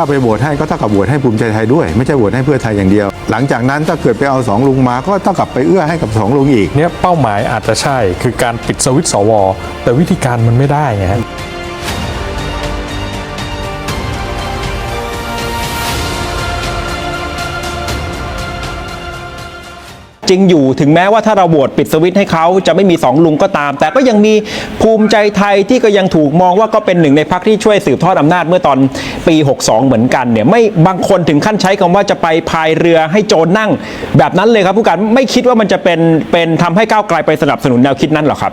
ถ้าไปโหวตให้ก็เท่ากับโหวตให้ภูมิใจไทยด้วย ไม่ใช่โหวตให้เพื่อไทยอย่างเดียว หลังจากนั้นถ้าเกิดไปเอาสองลุงมาก็เท่ากับไปเอื้อให้กับสองลุงอีก เนี่ยเป้าหมายอาจจะใช่คือการปิดสวิตช์สวแต่วิธีการมันไม่ได้ไง จริงอยู่ถึงแม้ว่าถ้าเราโหวตปิดสวิตช์ให้เขาจะไม่มีสองลุงก็ตาม แต่ก็ยังมีภูมิใจไทยที่ก็ยังถูกมองว่าก็เป็นหนึ่งในพรรคที่ช่วยสืบทอดอำนาจเมื่อตอนปี 62 เหมือนกันเนี่ยไม่บางคนถึงขั้นใช้คำว่าจะไปพายเรือให้โจรนั่ง แบบนั้นเลยครับผู้การไม่คิดว่ามันจะเป็นเป็นทำให้ก้าวไกลไปสนับสนุนแนวคิดนั้นหรอครับ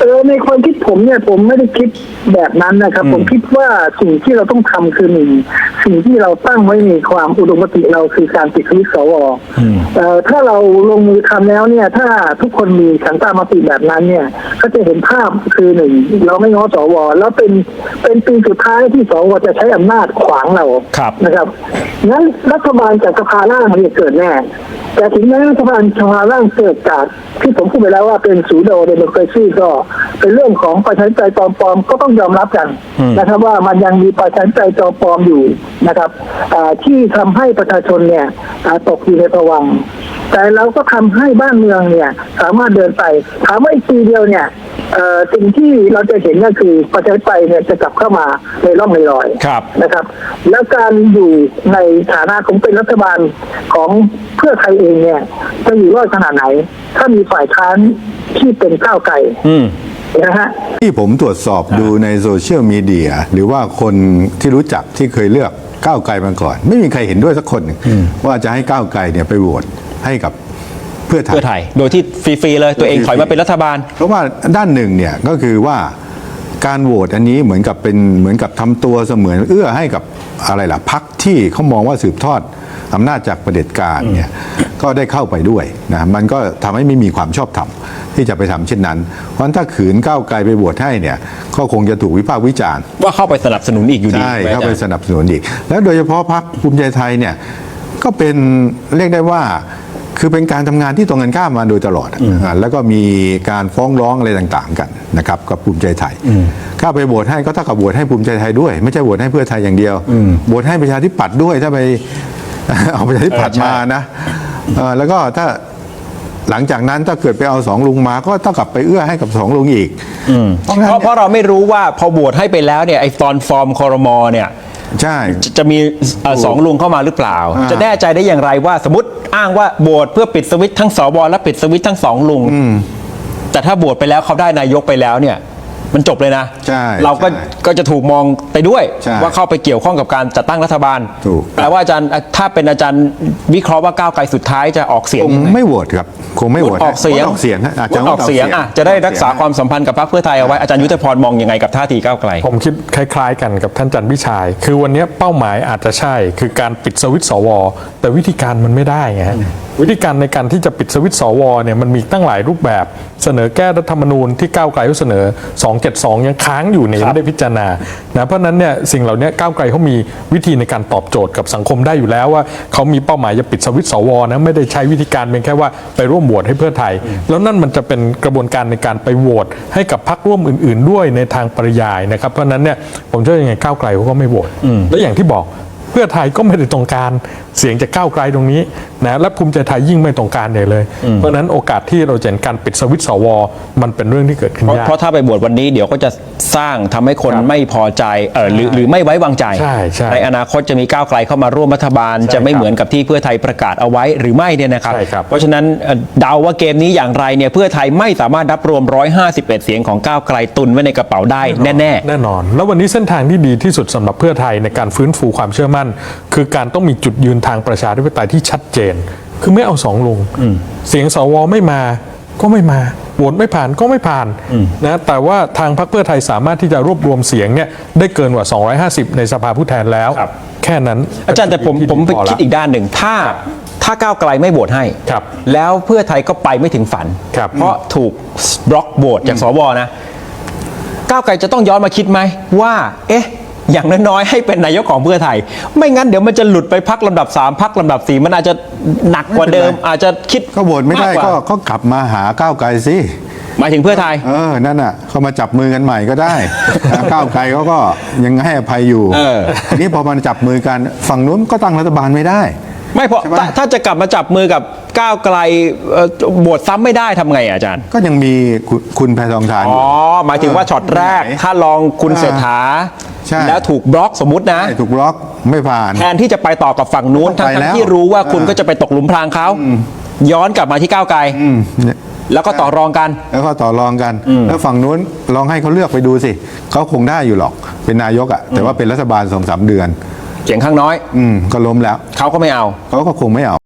เออในความคิดผมเนี่ยผมไม่ได้คิดแบบนั้นนะครับ ผมคิดว่าสิ่งที่เราต้องทำคือหนึ่งสิ่งที่เราตั้งไว้ในความอุดมคติเราคือการปิดสวิตช์สวเอ่อถ้าเราลงมือทำแล้วเนี่ย ถ้าทุกคนมีสันตามติแบบนั้นเนี่ย ก็จะเห็นภาพคือหนึ่งเราไม่ง้อสวแล้วเป็นเป็นปีสุดท้ายที่สวจะใช้อำนาจขวางเราครับนะครับงั้นรัฐบาลจากสภาล่างมันจะเกิดแน่แต่ถึงแม้รัฐบาลสภาล่างเกิดจากที่ผมพูดไปแล้วว่าเป็นสูโดเดโมคราซีก็เป็นเรื่องของประชาธิปไตยปลอมๆก็ต้องยอมรับกันนะครับ ว่ามันยังมีประชาธิปไตยปลอมๆอยู่นะครับอ่าที่ทำให้ประชาชนเนี่ยอ่าตกอยู่ในภวังค์แต่เราก็ทำให้บ้านเมืองเนี่ย สามารถเดินไปถามว่าอีกปีเดียวเนี่ยเอ่อสิ่งที่เราจะเห็นก็คือประชาธิปไตยเนี่ยจะกลับเข้ามาในร่องในรอยครับนะครับ แล้วการอยู่ในฐานะของเป็นรัฐบาลของเพื่อไทยเองเนี่ยจะอยู่รอดขนาดไหน ถ้ามีฝ่ายค้าน ที่เป็นก้าวไกลอืมนะฮะที่ผมตรวจสอบดูในโซเชียลมีเดียหรือว่าคนที่รู้จักที่เคยเลือกก้าวไกลมาก่อน ไม่มีใครเห็นด้วยสักคนหนึ่งว่าจะให้ก้าวไกลเนี่ยไปโหวตให้กับเพื่อไทย เพื่อไทย โดยที่ฟรีๆเลยตัวเองถอยมาเป็นรัฐบาล เพราะว่าด้านหนึ่งเนี่ยก็คือว่า การโหวตอันนี้เหมือนกับเป็นเหมือนกับทำตัวเสมือนเอื้อให้กับอะไรล่ะพักที่เขามองว่าสืบทอดอำนาจจากประเผด็จการเนี่ยก็ได้เข้าไปด้วยนะมันก็ทำให้ไม่มีความชอบธรรมที่จะไปทำเช่นนั้น เพราะฉะนั้นถ้าขืนก้าวไกลไปโหวตให้เนี่ยก็คงจะถูกวิพากษ์วิจารณ์ ว่าเข้าไปสนับสนุนอีกอยู่ดีใช่หมเข้าไปอจรย์สนับสนุนอีก แล้วโดยเฉพาะพรรคภูมิใจไทยเนี่ยก็เป็นเรียกได้ว่า คือเป็นการทำงานที่ตรงกันข้ามมาโดยตลอดอ่าแล้วก็มีการฟ้องร้องอะไรต่างๆ กันนะครับกับภูมิใจไทยถ้าไปโหวตให้ก็เท่ากับโหวตให้ภูมิใจไทยด้วย ไม่ใช่โหวตให้เพื่อไทยอย่างเดียวโหวตให้ประชาธิปัตย์ด้วยถ้าไปเอาประชาธิปัตย์เออใช่มานะเออแล้วก็ถ้าหลังจากนั้นถ้าเกิดไปเอาสองลุงมาก็เท่ากับไปเอื้อให้กับสองลุงอีกเพราะงั้นเพราะเพราะเราไม่รู้ว่าพอโหวตให้ไปแล้วเนี่ยไอ้ตอนฟอร์มคอรมอเนี่ย ใช่ จะจะมีเอ่อสองลุงเข้ามาหรือเปล่า อ่า จะแน่ใจได้อย่างไรว่าสมมติอ้างว่าโหวตเพื่อปิดสวิตช์ทั้งสวและปิดสวิตช์ทั้งสองลุงแต่ถ้าโหวตไปแล้วเขาได้นายกไปแล้วเนี่ย มันจบเลยนะ ใช่เราก็ใช่ก็จะถูกมองไปด้วยใช่ว่าเข้าไปเกี่ยวข้องกับการจัดตั้งรัฐบาลถูก แปลว่าอาจารย์ถ้าเป็นอาจารย์วิเคราะห์ว่าก้าวไกลสุดท้ายจะออกเสียง คงยังไงไม่โหวตครับ คงไม่โหวตออกเสียงดออกเสียงฮะอาจจะงดออกเสียงอะจะได้รักษาความสัมพันธ์กับพรรคเพื่อไทยเอาไว้อาจารย์ยุทธพรมองยังไงกับท่าทีก้าวไกล ผมคิดคล้ายๆกันกับท่านจันทร์พิชัย คือวันนี้เป้าหมายอาจจะใช่ คือการปิดสวิตช์สว แต่วิธีการมันไม่ได้ไงฮะ วิธีการในการที่จะปิดสวิตช์สวเนี่ยมันมีตั้งหลายรูปแบบเสนอแก้รัฐธรรมนูญที่ก้าวไกลเขาเสนอ 272 ยังค้างอยู่เนี่ยยังไม่ได้พิจารณานะเพราะนั้นเนี่ยสิ่งเหล่านี้ก้าวไกลเขามีวิธีในการตอบโจทย์กับสังคมได้อยู่แล้วว่าเขามีเป้าหมายจะปิดสวิตช์สวนะไม่ได้ใช้วิธีการเป็นแค่ว่าไปร่วมโหวตให้เพื่อไทย แล้วนั่นมันจะเป็นกระบวนการในการไปโหวตให้กับพรรคร่วมอื่น ๆ ด้วยในทางปริยายนะครับเพราะฉะนั้นเนี่ยผมเชื่อยังไงก้าวไกลเขาก็ไม่โหวตและอย่างที่บอกเพื่อไทยก็ไม่ได้ตรงการเสียงจากก้าวไกลตรงนี้นะและภูมิใจไทยยิ่งไม่ตรงการใหญ่เลย เพราะฉะนั้นโอกาสที่เราจะเห็นการปิดสวิตช์สวมันเป็นเรื่องที่เกิดขึ้นเพราะยากเพราะถ้าไปบวชวันนี้เดี๋ยวก็จะสร้างทำให้คนครับไม่พอใจเออหรือหรือไม่ไว้วางใจใช่ใช่อนาคตจะมีก้าวไกลเข้ามาร่วมรัฐบาลใช่จะไม่ครับเหมือนกับที่เพื่อไทยประกาศเอาไว้หรือไม่เนี่ยนะครับใช่ครับเพราะฉะนั้นเอ่อเดาว่าเกมนี้อย่างไรเนี่ยเพื่อไทยไม่สามารถรับรวม 151 เสียงของก้าวไกลตุนไว้ในกระเป๋าได้แน่แน่นอน แล้ววันนี้เส้นทางที่ดีที่สุดสำหรับเพื่อไทยในการฟื้นฟูความเชื่อมั่น คือการต้องมีจุดยืนทางประชาธิปไตยที่ชัดเจน คือไม่เอาสองลุงเสียงสวไม่มาก็ไม่มาโหวตไม่ผ่านก็ไม่ผ่านนะแต่ว่าทางพรรคเพื่อไทยสามารถที่จะรวบรวมเสียงเนี่ยได้เกินกว่า 250 ในสภาผู้แทนแล้วครับแค่นั้นๆอาจารย์แต่ผมที่ผมไปพอละคิดอีกด้านหนึ่งถ้าถ้าก้าวไกลไม่โหวตให้ครับแล้วเพื่อไทยก็ไปไม่ถึงฝันครับเพราะถูกบล็อกโหวตจากสวนะ ก้าวไกลจะต้องย้อนมาคิดไหมว่า เอ๊ะ อย่างน้อยๆให้เป็นนายกของเพื่อไทย ไม่งั้นเดี๋ยวมันจะหลุดไปพักลำดับ3พักลำดับ4มันอาจจะหนักกว่าเดิมไม่เป็นไรอาจจะคิดก็โหวตไม่ได้ากกว่าก็ก็กลับมาหาก้าวไกลสิหมายถึงเพื่อไทย เออ นั่นน่ะ เขามาจับมือกันใหม่ก็ได้นะก้าวไกลเขาก็ยังให้อภัยอยู่เออทีนี้พอมันจับมือกัน ฝั่งนู้นก็ตั้งรัฐบาลไม่ได้ ไม่เพราะใช่ปะถ้าถ้าจะกลับมาจับมือกับก้าวไกลเอ่อโหวตซ้ำไม่ได้ทำไงอะอาจารย์ ก็ยังมีคุณคุณแพทองทานออ๋ยู่อหมายถึงว่าช็อตแรกไหนถ้าลองคุณอ่าเศรษฐา ใช่ แล้วถูกบล็อกสมมตินะใช่ถูกบล็อกไม่ผ่าน แทนที่จะไปต่อกับฝั่งนู้นต้ทั้องไปแล้วงๆที่รู้ว่าคุณอ่า ก็จะไปตกหลุมพรางเขาย้อนกลับมาที่ก้าวไกล อืมเนี่ยแล้วก็ต่อรองกัน แล้วก็ต่อรองกัน แล้วฝั่งนู้นลองให้เขาเลือกไปดูสิเขาคงได้อยู่หรอก เป็นนายกอะ่ะแต่ว่าเป็นรัฐบาลสองสามเดือน เสียงข้างน้อย อืมก็ล้มแล้วเขาก็ไม่เอา เขาก็คงไม่เอา